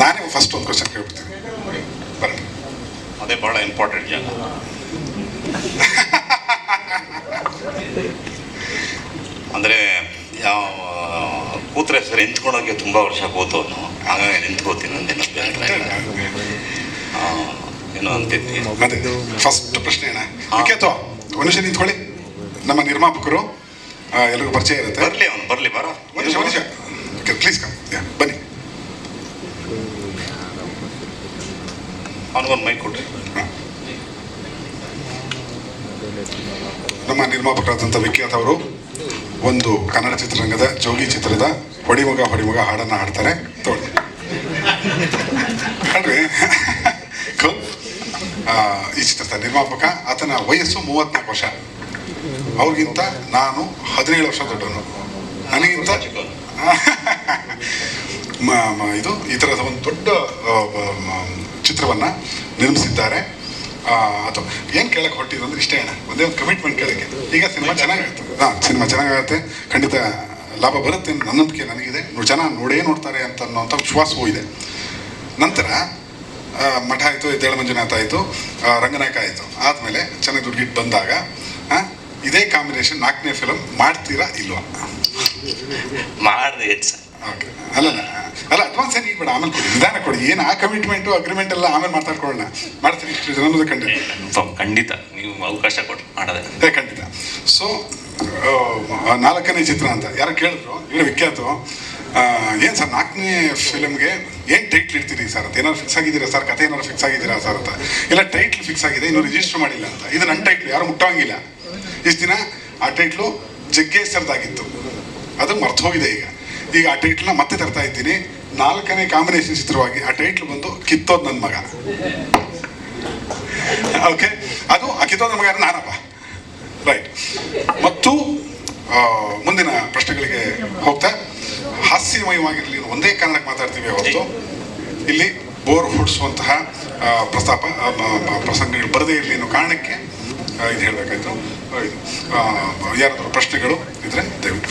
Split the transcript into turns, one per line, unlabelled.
ನಾನೇ ಫಸ್ಟ್ ಒಂದು ಕ್ವಶನ್ ಕೇಳ್ಬಿಡ್ತೀನಿ. ಬನ್ನಿ.
ಅದೇ ಬಹಳ ಇಂಪಾರ್ಟೆಂಟ್ ಜಾಗ ಅಂದರೆ ಯಾವ ಕೂತ್ರೆ ಸರ್ ನಿಂತ್ಕೊಳ್ಳೋಕೆ ತುಂಬ ವರ್ಷ ಕೂತವನು ಹಾಗಾಗಿ ನಿಂತ್ಕೋತೀನಿ ಏನೋ ಅಂತಿದ್ವಿ
ಅದೇ ಫಸ್ಟ್ ಪ್ರಶ್ನೆ ವಿಖ್ಯಾತ ಮನುಷ್ಯ ನಿಂತ್ಕೊಳ್ಳಿ. ನಮ್ಮ ನಿರ್ಮಾಪಕರು ಎಲ್ಲರಿಗೂ ಎಲ್ರಿಗೂ ಪರಿಚಯ ಇರುತ್ತೆ.
ಬರಲಿ ಅವನು ಬರಲಿ ಬರೋ.
ಮನುಷ್ಯ ನಿಮಿಷ.
ಅವನಿಗೊಂದು ಮೈಕ್ ಕೊಡ್ರಿ.
ನಮ್ಮ ನಿರ್ಮಾಪಕರಾದಂಥ ವಿಖ್ಯಾತ್ ಅವರು ಒಂದು ಕನ್ನಡ ಚಿತ್ರರಂಗದ ಜೋಗಿ ಚಿತ್ರದ ಹೊಡಿಮಗ ಹೊಡಿಮಗ ಹಾಡನ್ನ ಹಾಡ್ತಾರೆ. ತೋಳಿ ಈ ಚಿತ್ರದ ನಿರ್ಮಾಪಕ ಆತನ ವಯಸ್ಸು ಮೂವತ್ನಾಲ್ಕು ವರ್ಷ. ಅವ್ರಿಗಿಂತ ನಾನು ಹದಿನೇಳು ವರ್ಷ ದೊಡ್ಡವನು. ನನಗಿಂತ ಇದು ಈ ಥರದ ಒಂದು ದೊಡ್ಡ ಚಿತ್ರವನ್ನ ನಿರ್ಮಿಸಿದ್ದಾರೆ. ಅಥವಾ ಏನು ಕೇಳಕ್ಕೆ ಹೊಟ್ಟಿದ್ದು ಅಂದ್ರೆ ಇಷ್ಟೇ ಅಣ್ಣ. ಒಂದೇ ಒಂದು ಕಮಿಟ್ಮೆಂಟ್ ಕೇಳಕ್ಕೆ. ಈಗ ಸಿನಿಮಾ ಚೆನ್ನಾಗಿರುತ್ತೆ ಹಾಂ ಸಿನಿಮಾ ಚೆನ್ನಾಗಾಗುತ್ತೆ ಖಂಡಿತ ಲಾಭ ಬರುತ್ತೆ ನನ್ನ ನನಗಿದೆ. ನೋಡಿ ಜನ ನೋಡೇ ನೋಡ್ತಾರೆ ಅಂತ ಅನ್ನೋಂಥ ವಿಶ್ವಾಸವೂ ಇದೆ. ನಂತರ ಮಠ ಆಯಿತು ಎದ್ದೇಳ ಮಂಜುನಾಥ ಆಯಿತು ರಂಗನಾಯಕ ಆಯಿತು. ಆದಮೇಲೆ ಚೆನ್ನಾಗಿ ದುಡ್ಗಿಟ್ಟು ಬಂದಾಗ ಇದೇ ಕಾಂಬಿನೇಷನ್ ನಾಲ್ಕನೇ ಫಿಲಮ್ ಮಾಡ್ತೀರಾ ಇಲ್ವಾ?
ಮಾಡಿದೆ
ಇಟ್ಸ್ ಅಲ್ಲ ಅಲ್ಲ ಅಡ್ವಾನ್ಸ್ ಏನು ಈಗ ಬೇಡ ಆಮೇಲೆ ಕೊಡಿ ನಿಧಾನ ಕೊಡಿ. ಏನು ಆ ಕಮಿಟ್ಮೆಂಟು ಅಗ್ರಿಮೆಂಟ್ ಎಲ್ಲ ಆಮೇಲೆ ಮಾತಾಡ್ಕೊಳ್ಳೋಣ. ಮಾಡ್ತೀನಿ ಇಷ್ಟು ಜನ ಅನ್ನೋದು ಖಂಡಿತ
ಖಂಡಿತ ನೀವು ಅವಕಾಶ ಕೊಟ್ಟು ಮಾಡೋದೇ.
ಖಂಡಿತ. ಸೊ ನಾಲ್ಕನೇ ಚಿತ್ರ ಅಂತ. ಯಾರು ಕೇಳಿದ್ರು ಇವರು ವಿಖ್ಯಾತ. ಏನು ಸರ್ ನಾಲ್ಕನೇ ಫಿಲ್ಮ್ಗೆ ಏನು ಟೈಟ್ಲ್ ಇಡ್ತೀರಿ ಸರ್ ಅಂತ? ಏನಾದ್ರು ಫಿಕ್ಸ್ ಆಗಿದ್ದೀರಾ ಸರ್? ಕತೆ ಏನಾದ್ರು ಫಿಕ್ಸ್ ಆಗಿದ್ದೀರಾ ಸರ್ ಅಂತ. ಇಲ್ಲ ಟೈಟ್ಲ್ ಫಿಕ್ಸ್ ಆಗಿದೆ ಇನ್ನೂ ರಿಜಿಸ್ಟರ್ ಮಾಡಿಲ್ಲ ಅಂತ. ಇದು ನನ್ನ ಟೈಟ್ಲ್ ಯಾರು ಮುಟ್ಟೋಂಗಿಲ್ಲ. ಇಷ್ಟು ದಿನ ಆ ಟೈಟ್ಲು ಜಗ್ಗೇಶ್ ಸರ್ದಾಗಿತ್ತು ಅದು ಮರ್ತು ಹೋಗಿದೆ ಈಗ. ಈಗ ಆ ಟೈಟ್ಲ್ನ ಮತ್ತೆ ತರ್ತಾ ಇದ್ದೀನಿ. ನಾಲ್ಕನೇ ಕಾಂಬಿನೇಷನ್ ಚಿತ್ರವಾಗಿ ಆ ಟೈಟ್ಲ್ ಬಂದು ಕಿತ್ತೋದ್ ನನ್ನ ಮಗ. ಓಕೆ ಅದು ಆ ಕಿತ್ತೋದ್ ನನ್ನ ಮಗ? ನಾನಪ್ಪ. ರೈಟ್ ಮತ್ತು ಮುಂದಿನ ಪ್ರಶ್ನೆಗಳಿಗೆ ಹೋಗ್ತಾ. ಹಾಸ್ಯಮಯವಾಗಿರಲಿ ಒಂದೇ ಕಾರಣಕ್ಕೆ ಮಾತಾಡ್ತೀವಿ ಹೊರತು ಇಲ್ಲಿ ಬೋರ್ ಹುಡ್ಸುವಂತಹ ಪ್ರಸ್ತಾಪ ಪ್ರಸಂಗಗಳು ಬರದೇ ಇರಲಿ ಅನ್ನೋ ಕಾರಣಕ್ಕೆ ಇದು ಹೇಳಬೇಕಾಯ್ತು. ಯಾರಾದರೂ ಪ್ರಶ್ನೆಗಳು ಇದ್ರೆ ದಯವಿಟ್ಟು